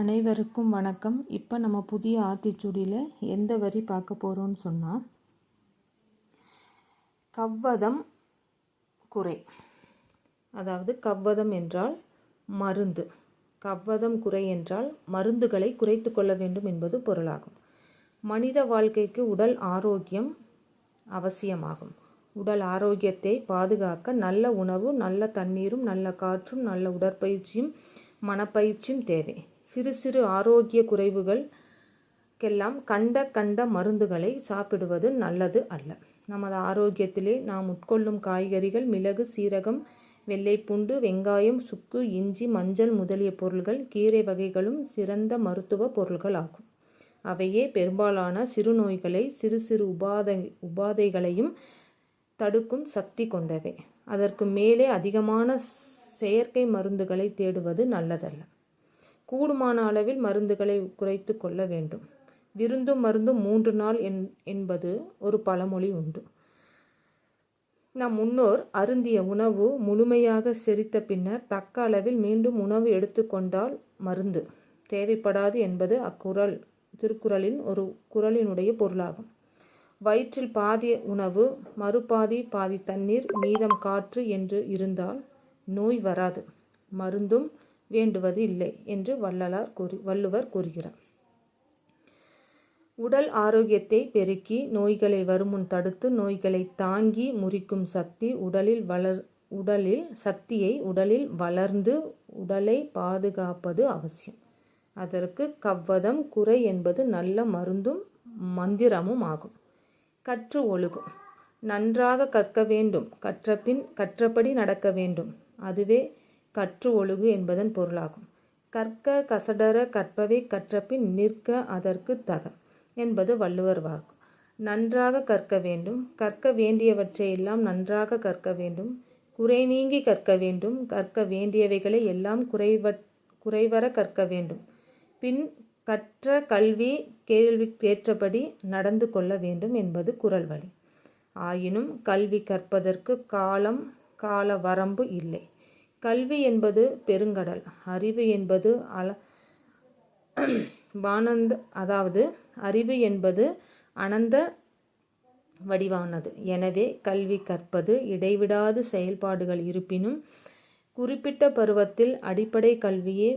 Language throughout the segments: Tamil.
அனைவருக்கும் வணக்கம். இப்போ நம்ம புதிய ஆத்திச்சூடியில் எந்த வரி பார்க்க போகிறோம்னு சொன்னால் கவ்வதம் குறை. அதாவது கவ்வதம் என்றால் மருந்து. கவ்வதம் குறை என்றால் மருந்துகளை குறைத்து கொள்ள வேண்டும் என்பது பொருளாகும். மனித வாழ்க்கைக்கு உடல் ஆரோக்கியம் அவசியமாகும். உடல் ஆரோக்கியத்தை பாதுகாக்க நல்ல உணவு நல்ல தண்ணீரும் நல்ல காற்றும் நல்ல உடற்பயிற்சியும் மனப்பயிற்சியும் தேவை. சிறு சிறு ஆரோக்கிய குறைவுகளுக்கெல்லாம் கண்ட கண்ட மருந்துகளை சாப்பிடுவது நல்லது அல்ல. நமது ஆரோக்கியத்திலே நாம் உட்கொள்ளும் காய்கறிகள் மிளகு சீரகம் வெள்ளைப்பூண்டு வெங்காயம் சுக்கு இஞ்சி மஞ்சள் முதலிய பொருள்கள் கீரை வகைகளும் சிறந்த மருத்துவ பொருள்கள் ஆகும் அவையே பெரும்பாலான சிறு நோய்களை சிறு சிறு உபாதை உபாதைகளையும் தடுக்கும் சக்தி கொண்டவை. அதற்கு மேலே அதிகமான செயற்கை மருந்துகளை தேடுவது நல்லதல்ல. கூடுமான அளவில் மருந்துகளை குறைத்து கொள்ள வேண்டும். விருந்தும் மருந்தும் மூன்று நாள் என்பது ஒரு பழமொழி உண்டு. நம் முன்னோர் அருந்திய உணவு முழுமையாக செரித்த பின்னர் தக்க அளவில் மீண்டும் உணவு எடுத்துக்கொண்டால் மருந்து. தேவைப்படாது என்பது அக்குரல் திருக்குறளின் ஒரு குரலினுடைய பொருளாகும். வயிற்றில் பாதி உணவு மறுபாதி பாதி தண்ணீர் மீதம் காற்று என்று இருந்தால் நோய் வராது. மருந்தும் வேண்டுவது இல்லை என்று வள்ளலார் கூறி வள்ளுவர் கூறுகிறார். உடல் ஆரோக்கியத்தை பெருக்கி நோய்களை வருமுன் தடுத்து நோய்களை தாங்கி முறிக்கும் சக்தி உடலில் வளர் உடலில் சக்தியை உடலில் வளர்ந்து உடலை பாதுகாப்பது அவசியம். அதற்கு கவ்வதம் குறை என்பது நல்ல மருந்தும் மந்திரமும் ஆகும். கற்று ஒழுகும். நன்றாக கற்க வேண்டும். கற்றபின் கற்றபடி நடக்க வேண்டும். அதுவே கற்று ஒழுகு என்பதன் பொருளாகும். கற்க கசடர கற்பவை கற்றபின் நிற்க அதற்கு தக என்பது வள்ளுவர் வாக்கு. நன்றாக கற்க வேண்டும். கற்க வேண்டியவற்றை எல்லாம் நன்றாக கற்க வேண்டும். குறை நீங்கி கற்க வேண்டும். கற்க வேண்டியவைகளை எல்லாம் குறைவ குறைவர கற்க வேண்டும். பின் கற்ற கல்வி கேள்விக்கேற்றபடி நடந்து கொள்ள வேண்டும் என்பது குரல் வழி. ஆயினும் கல்வி கற்பதற்கு காலம் கால வரம்பு இல்லை. கல்வி என்பது பெருங்கடல் அறிவு என்பது அல வானந்த அதாவது அறிவு என்பது அனந்த வடிவானது. எனவே கல்வி கற்பது இடைவிடாது செயல்பாடுகள் இருப்பினும் குறிப்பிட்ட பருவத்தில் அடிப்படை கல்வியே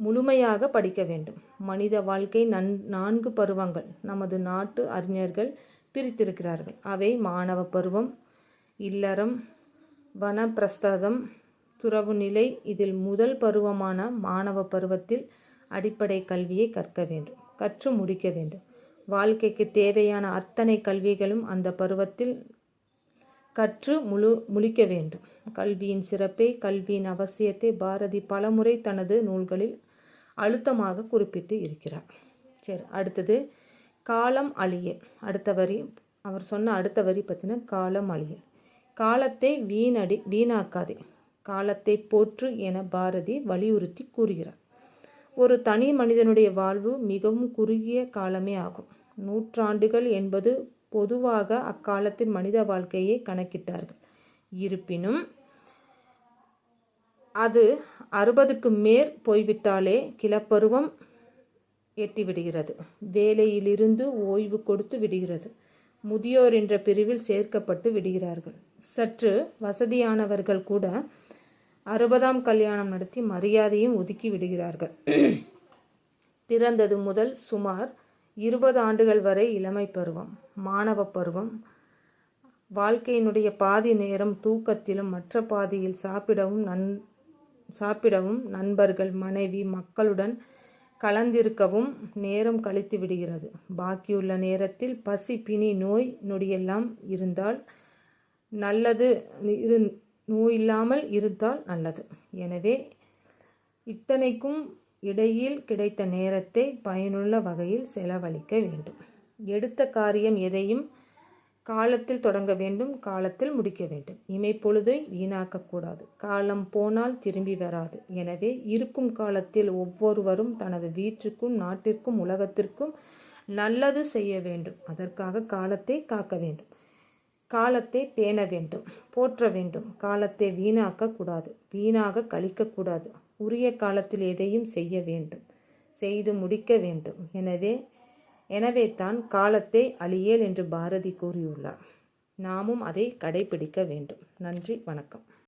முழுமையாக படிக்க வேண்டும். மனித வாழ்க்கை நன் நான்கு பருவங்கள் நமது நாட்டு அறிஞர்கள் பிரித்திருக்கிறார்கள். அவை மாணவ பருவம் இல்லறம் வனப்பிரஸ்தம் துறவு நிலை இதில் முதல் பருவமான மாணவ பருவத்தில் அடிப்படை கல்வியை கற்க வேண்டும் கற்று முடிக்க வேண்டும். வாழ்க்கைக்கு தேவையான அத்தனை கல்விகளும் அந்த பருவத்தில் கற்று முழு முழிக்க வேண்டும். கல்வியின் சிறப்பை கல்வியின் அவசியத்தை பாரதி பலமுறை தனது நூல்களில் அழுத்தமாக குறிப்பிட்டு இருக்கிறார். சரி அடுத்தது காலம் அழிய அடுத்த வரி அவர் சொன்ன அடுத்த வரி பற்றின காலம் அழிய காலத்தை வீணடி வீணாக்காதே. காலத்தை போற்று என பாரதி வலியுறுத்தி கூறுகிறார். ஒரு தனி மனிதனுடைய வாழ்வு மிகவும் குறுகிய காலமே ஆகும். நூற்றாண்டுகள் என்பது பொதுவாக அக்காலத்தில் மனித வாழ்க்கையை கணக்கிட்டார்கள். இருப்பினும் அது அறுபதுக்கு மேற் போய்விட்டாலே கிளப்பருவம் எட்டிவிடுகிறது. வேலையிலிருந்து ஓய்வு கொடுத்து விடுகிறது. முதியோர் என்ற பிரிவில் சேர்க்கப்பட்டு விடுகிறார்கள். சற்று வசதியானவர்கள் கூட அறுபதாம் கல்யாணம் நடத்தி மரியாதையும் ஒதுக்கி விடுகிறார்கள். பிறந்தது முதல் சுமார் இருபது ஆண்டுகள் வரை இளமை பருவம் மாணவ பருவம். வாழ்க்கையினுடைய பாதி நேரம் தூக்கத்திலும் மற்ற பாதியில் சாப்பிடவும் நன் சாப்பிடவும் நண்பர்கள் மனைவி மக்களுடன் கலந்திருக்கவும் நேரம் கழித்து விடுகிறது. பாக்கியுள்ள நேரத்தில் பசி பிணி நோய் நொடியெல்லாம் இருந்தால் நல்லது இரு நோய் இல்லாமல் இருந்தால் நல்லது. எனவே இத்தனைக்கும் இடையில் கிடைத்த நேரத்தை பயனுள்ள வகையில் செலவழிக்க வேண்டும். எடுத்த காரியம் எதையும் காலத்தில் தொடங்க வேண்டும் காலத்தில் முடிக்க வேண்டும். இமைப்பொழுதை வீணாக்கக்கூடாது. காலம் போனால் திரும்பி வராது. எனவே இருக்கும் காலத்தில் ஒவ்வொருவரும் தனது வீட்டிற்கும் நாட்டிற்கும் உலகத்திற்கும் நல்லது செய்ய வேண்டும். அதற்காக காலத்தை காக்க வேண்டும். காலத்தை பேண வேண்டும் போற்ற வேண்டும். காலத்தை வீணாக்கக்கூடாது வீணாக கழிக்கக்கூடாது. உரிய காலத்தில் எதையும் செய்ய வேண்டும் செய்து முடிக்க வேண்டும். எனவே எனவே தான் காலத்தை அழியேல் என்று பாரதி கூறியுள்ளார். நாமும் அதை கடைபிடிக்க வேண்டும். நன்றி வணக்கம்.